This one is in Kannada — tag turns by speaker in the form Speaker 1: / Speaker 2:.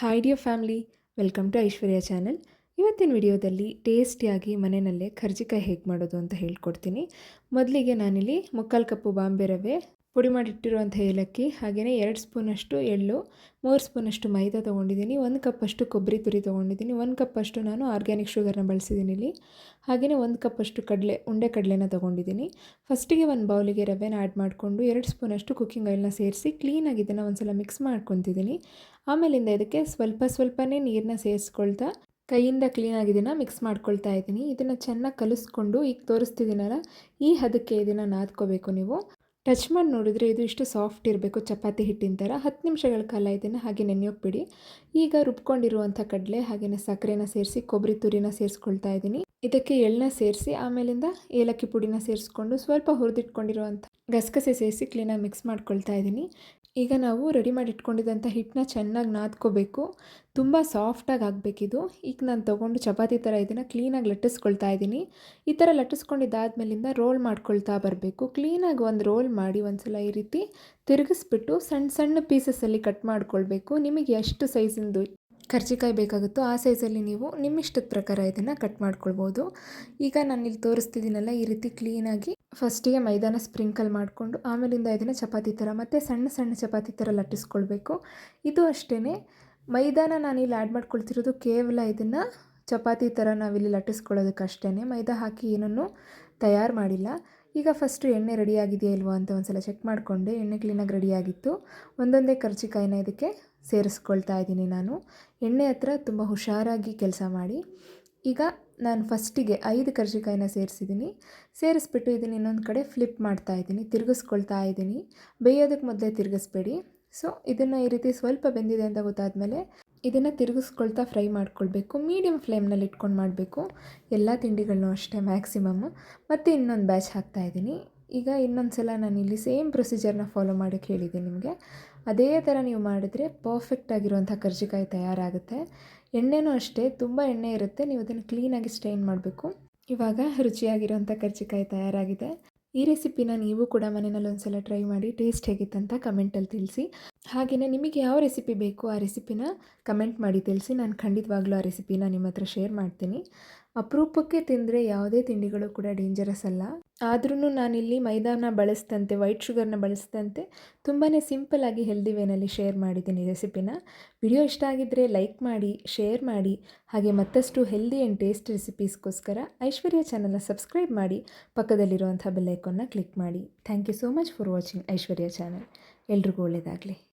Speaker 1: Hi dear family welcome to Aishwarya channel ಇವತ್ತಿನ ವಿಡಿಯೋದಲ್ಲಿ ಟೇಸ್ಟಿಯಾಗಿ ಮನೆಯಲ್ಲೇ ಕರ್ಜಿಕಾಯಿ ಹೇಗೆ ಮಾಡೋದು ಅಂತ ಹೇಳ್ಕೊಡ್ತೀನಿ. ಮೊದಲಿಗೆ ನಾನಿಲ್ಲಿ ಮುಕ್ಕಾಲು ಕಪ್ಪು ಬಾಂಬೆ ರವೆ ಪುಡಿ ಮಾಡಿಟ್ಟಿರುವಂಥ ಏಲಕ್ಕಿ ಹಾಗೆಯೇ ಎರಡು ಸ್ಪೂನಷ್ಟು ಎಳ್ಳು, ಮೂರು ಸ್ಪೂನಷ್ಟು ಮೈದಾ ತೊಗೊಂಡಿದ್ದೀನಿ, ಒಂದು ಕಪ್ಪಷ್ಟು ಕೊಬ್ಬರಿ ತುರಿ ತೊಗೊಂಡಿದ್ದೀನಿ, ಒಂದು ಕಪ್ಪಷ್ಟು ನಾನು ಆರ್ಗ್ಯಾನಿಕ್ ಶುಗರ್ನ ಬಳಸಿದ್ದೀನಿ ಇಲ್ಲಿ ಹಾಗೆಯೇ ಒಂದು ಕಪ್ಪಷ್ಟು ಕಡಲೆ, ಉಂಡೆ ಕಡಲೆನ ತೊಗೊಂಡಿದ್ದೀನಿ. ಫಸ್ಟಿಗೆ ಒಂದು ಬೌಲಿಗೆ ರವೆನ ಆ್ಯಡ್ ಮಾಡಿಕೊಂಡು ಎರಡು ಸ್ಪೂನಷ್ಟು ಕುಕ್ಕಿಂಗ್ ಆಯಿಲ್ನ ಸೇರಿಸಿ ಕ್ಲೀನಾಗಿ ಇದನ್ನು ಒಂದು ಸಲ ಮಿಕ್ಸ್ ಮಾಡ್ಕೊತಿದ್ದೀನಿ. ಆಮೇಲಿಂದ ಇದಕ್ಕೆ ಸ್ವಲ್ಪ ಸ್ವಲ್ಪನೇ ನೀರನ್ನ ಸೇರಿಸ್ಕೊಳ್ತಾ ಕೈಯಿಂದ ಕ್ಲೀನಾಗಿ ಇದನ್ನು ಮಿಕ್ಸ್ ಮಾಡ್ಕೊಳ್ತಾ ಇದ್ದೀನಿ. ಇದನ್ನು ಚೆನ್ನಾಗಿ ಕಲಿಸ್ಕೊಂಡು ಈಗ ತೋರಿಸ್ತಿದ್ದೀನಲ್ಲ, ಈ ಹದಕ್ಕೆ ಇದನ್ನು ನಾದ್ಕೋಬೇಕು ನೀವು. ಟಚ್ ಮಾಡಿ ನೋಡಿದ್ರೆ ಇದು ಇಷ್ಟು ಸಾಫ್ಟ್ ಇರಬೇಕು, ಚಪಾತಿ ಹಿಟ್ಟಿನ ಥರ. ಹತ್ತು ನಿಮಿಷಗಳ ಕಾಲ ಇದನ್ನು ಹಾಗೆ ನೆನೆಯೋಕ್ಬಿಡಿ. ಈಗ ರುಬ್ಕೊಂಡಿರುವಂಥ ಕಡಲೆ ಹಾಗೆಯೇ ಸಕ್ಕರೆನ ಸೇರಿಸಿ, ಕೊಬ್ಬರಿ ತುರಿನ ಸೇರಿಸ್ಕೊಳ್ತಾ ಇದ್ದೀನಿ. ಇದಕ್ಕೆ ಎಳ್ಳನ್ನ ಸೇರಿಸಿ, ಆಮೇಲಿಂದ ಏಲಕ್ಕಿ ಪುಡಿನ ಸೇರಿಸ್ಕೊಂಡು ಸ್ವಲ್ಪ ಹುರಿದಿಟ್ಕೊಂಡಿರುವಂಥ ಗಸಗಸೆ ಸೇರಿಸಿ ಕ್ಲೀನಾಗಿ ಮಿಕ್ಸ್ ಮಾಡ್ಕೊಳ್ತಾ ಇದ್ದೀನಿ. ಈಗ ನಾವು ರೆಡಿ ಮಾಡಿ ಇಟ್ಕೊಂಡಿದ್ದಂಥ ಹಿಟ್ಟನ್ನ ಚೆನ್ನಾಗಿ ನಾದ್ಕೋಬೇಕು. ತುಂಬ ಸಾಫ್ಟಾಗಿ ಆಗಬೇಕಿದು. ಈಗ ನಾನು ತೊಗೊಂಡು ಚಪಾತಿ ಥರ ಇದನ್ನು ಕ್ಲೀನಾಗಿ ಲಟ್ಟಿಸ್ಕೊಳ್ತಾ ಇದ್ದೀನಿ ಈ ಥರ ಲಟ್ಟಿಸ್ಕೊಂಡಿದ್ದಾದ್ಮೇಲಿಂದ ರೋಲ್ ಮಾಡ್ಕೊಳ್ತಾ ಬರಬೇಕು. ಕ್ಲೀನಾಗಿ ಒಂದು ರೋಲ್ ಮಾಡಿ ಒಂದು ಸಲ ಈ ರೀತಿ ತಿರುಗಿಸ್ಬಿಟ್ಟು ಸಣ್ಣ ಸಣ್ಣ ಪೀಸಸಲ್ಲಿ ಕಟ್ ಮಾಡ್ಕೊಳ್ಬೇಕು. ನಿಮಗೆ ಎಷ್ಟು ಸೈಜಿಂದು ಕರ್ಜಿಕಾಯಿ ಬೇಕಾಗುತ್ತೋ ಆ ಸೈಜಲ್ಲಿ ನೀವು ನಿಮ್ಮಿಷ್ಟದ ಪ್ರಕಾರ ಇದನ್ನು ಕಟ್ ಮಾಡ್ಕೊಳ್ಬೋದು. ಈಗ ನಾನು ಇಲ್ಲಿ ತೋರಿಸ್ತಿದ್ದೀನಲ್ಲ ಈ ರೀತಿ ಕ್ಲೀನಾಗಿ ಫಸ್ಟಿಗೆ ಮೈದಾನ ಸ್ಪ್ರಿಂಕಲ್ ಮಾಡಿಕೊಂಡು ಆಮೇಲಿಂದ ಇದನ್ನು ಚಪಾತಿ ಥರ ಮತ್ತು ಸಣ್ಣ ಸಣ್ಣ ಚಪಾತಿ ಥರ ಲಟ್ಟಿಸ್ಕೊಳ್ಬೇಕು. ಇದು ಅಷ್ಟೇ ಮೈದಾನ ನಾನು ಇಲ್ಲಿ ಆ್ಯಡ್ ಮಾಡ್ಕೊಳ್ತಿರೋದು ಕೇವಲ ಇದನ್ನು ಚಪಾತಿ ಥರ ನಾವಿಲ್ಲಿ ಲಟ್ಟಿಸ್ಕೊಳ್ಳೋದಕ್ಕಷ್ಟೇ ಮೈದಾ ಹಾಕಿ ಏನನ್ನು ತಯಾರು ಮಾಡಿಲ್ಲ. ಈಗ ಫಸ್ಟು ಎಣ್ಣೆ ರೆಡಿಯಾಗಿದೆಯಾ ಇಲ್ವೋ ಅಂತ ಒಂದು ಸಲ ಚೆಕ್ ಮಾಡಿಕೊಂಡೆ. ಎಣ್ಣೆ ಕ್ಲೀನಾಗಿ ರೆಡಿಯಾಗಿತ್ತು ಒಂದೊಂದೇ ಕರ್ಜಿಕಾಯಿನ ಇದಕ್ಕೆ ಸೇರಿಸ್ಕೊಳ್ತಾ ಇದ್ದೀನಿ ನಾನು. ಎಣ್ಣೆ ಹತ್ರ ತುಂಬ ಹುಷಾರಾಗಿ ಕೆಲಸ ಮಾಡಿ. ಈಗ ನಾನು ಫಸ್ಟಿಗೆ ಐದು ಕರ್ಜಿಕಾಯಿನ ಸೇರಿಸಿದ್ದೀನಿ. ಸೇರಿಸ್ಬಿಟ್ಟು ಇದನ್ನು ಇನ್ನೊಂದು ಕಡೆ ಫ್ಲಿಪ್ ಮಾಡ್ತಾ ಇದ್ದೀನಿ. ತಿರುಗಿಸ್ಕೊಳ್ತಾ ಇದ್ದೀನಿ. ಬೇಯೋದಕ್ಕೆ ಮೊದಲೇ ತಿರುಗಿಸ್ಬೇಡಿ. ಸೊ ಇದನ್ನು ಈ ರೀತಿ ಸ್ವಲ್ಪ ಬೆಂದಿದೆ ಅಂತ ಗೊತ್ತಾದಮೇಲೆ ಇದನ್ನು ತಿರುಗಿಸ್ಕೊಳ್ತಾ ಫ್ರೈ ಮಾಡ್ಕೊಳ್ಬೇಕು. ಮೀಡಿಯಮ್ ಫ್ಲೇಮ್ನಲ್ಲಿ ಇಟ್ಕೊಂಡು ಮಾಡಬೇಕು. ಎಲ್ಲ ತಿಂಡಿಗಳನ್ನೂ ಅಷ್ಟೇ ಮ್ಯಾಕ್ಸಿಮಮ್ ಮತ್ತು ಇನ್ನೊಂದು ಬ್ಯಾಚ್ ಹಾಕ್ತಾಯಿದ್ದೀನಿ ಈಗ ಇನ್ನೊಂದು ಸಲ ಇಲ್ಲಿ ಸೇಮ್ ಪ್ರೊಸೀಜರ್ನ ಫಾಲೋ ಮಾಡೋಕ್ಕೆ ಹೇಳಿದ್ದೀನಿ ನಿಮಗೆ. ಅದೇ ಥರ ನೀವು ಮಾಡಿದ್ರೆ ಪರ್ಫೆಕ್ಟ್ ಆಗಿರುವಂಥ ಕರ್ಜಿಕಾಯಿ ತಯಾರಾಗುತ್ತೆ. ಎಣ್ಣೆನೂ ಅಷ್ಟೇ, ತುಂಬ ಎಣ್ಣೆ ಇರುತ್ತೆ, ನೀವು ಅದನ್ನು ಕ್ಲೀನಾಗಿ ಸ್ಟೈನ್ ಮಾಡಬೇಕು. ಇವಾಗ ರುಚಿಯಾಗಿರುವಂಥ ಕರ್ಜಿಕಾಯಿ ತಯಾರಾಗಿದೆ. ಈ ರೆಸಿಪಿನ ನೀವು ಕೂಡ ಮನೆಯಲ್ಲಿ ಒಂದು ಸಲ ಟ್ರೈ ಮಾಡಿ ಟೇಸ್ಟ್ ಹೇಗಿತ್ತಂತ ಕಮೆಂಟಲ್ಲಿ ತಿಳಿಸಿ. ಹಾಗೆಯೇ ನಿಮಗೆ ಯಾವ ರೆಸಿಪಿ ಬೇಕು ಆ ರೆಸಿಪಿನ ಕಮೆಂಟ್ ಮಾಡಿ ತಿಳಿಸಿ. ನಾನು ಖಂಡಿತವಾಗ್ಲೂ ಆ ರೆಸಿಪಿನ ನಿಮ್ಮ ಹತ್ರ ಶೇರ್ ಮಾಡ್ತೀನಿ. ಅಪರೂಪಕ್ಕೆ ತಿಂದರೆ ಯಾವುದೇ ತಿಂಡಿಗಳು ಕೂಡ ಡೇಂಜರಸ್ ಅಲ್ಲ. ಆದ್ರೂ ನಾನಿಲ್ಲಿ ಮೈದಾನ ಬಳಸಿದಂತೆ ವೈಟ್ ಶುಗರ್ನ ಬಳಸಿದಂತೆ ತುಂಬಾ ಸಿಂಪಲ್ಲಾಗಿ ಹೆಲ್ದಿ ವೇನಲ್ಲಿ ಶೇರ್ ಮಾಡಿದ್ದೀನಿ ರೆಸಿಪಿನ ವಿಡಿಯೋ ಇಷ್ಟ ಆಗಿದ್ದರೆ ಲೈಕ್ ಮಾಡಿ ಶೇರ್ ಮಾಡಿ, ಹಾಗೆ ಮತ್ತಷ್ಟು ಹೆಲ್ದಿ ಆ್ಯಂಡ್ ಟೇಸ್ಟ್ ರೆಸಿಪೀಸ್ಗೋಸ್ಕರ ಐಶ್ವರ್ಯ ಚಾನಲ್ನ ಸಬ್ಸ್ಕ್ರೈಬ್ ಮಾಡಿ ಪಕ್ಕದಲ್ಲಿರುವಂಥ ಬೆಲ್ಲೈಕನ್ನ ಕ್ಲಿಕ್ ಮಾಡಿ. Thank you so much for watching Aishwarya channel ಎಲ್ರಿಗೂ ಒಳ್ಳೆಯದಾಗಲಿ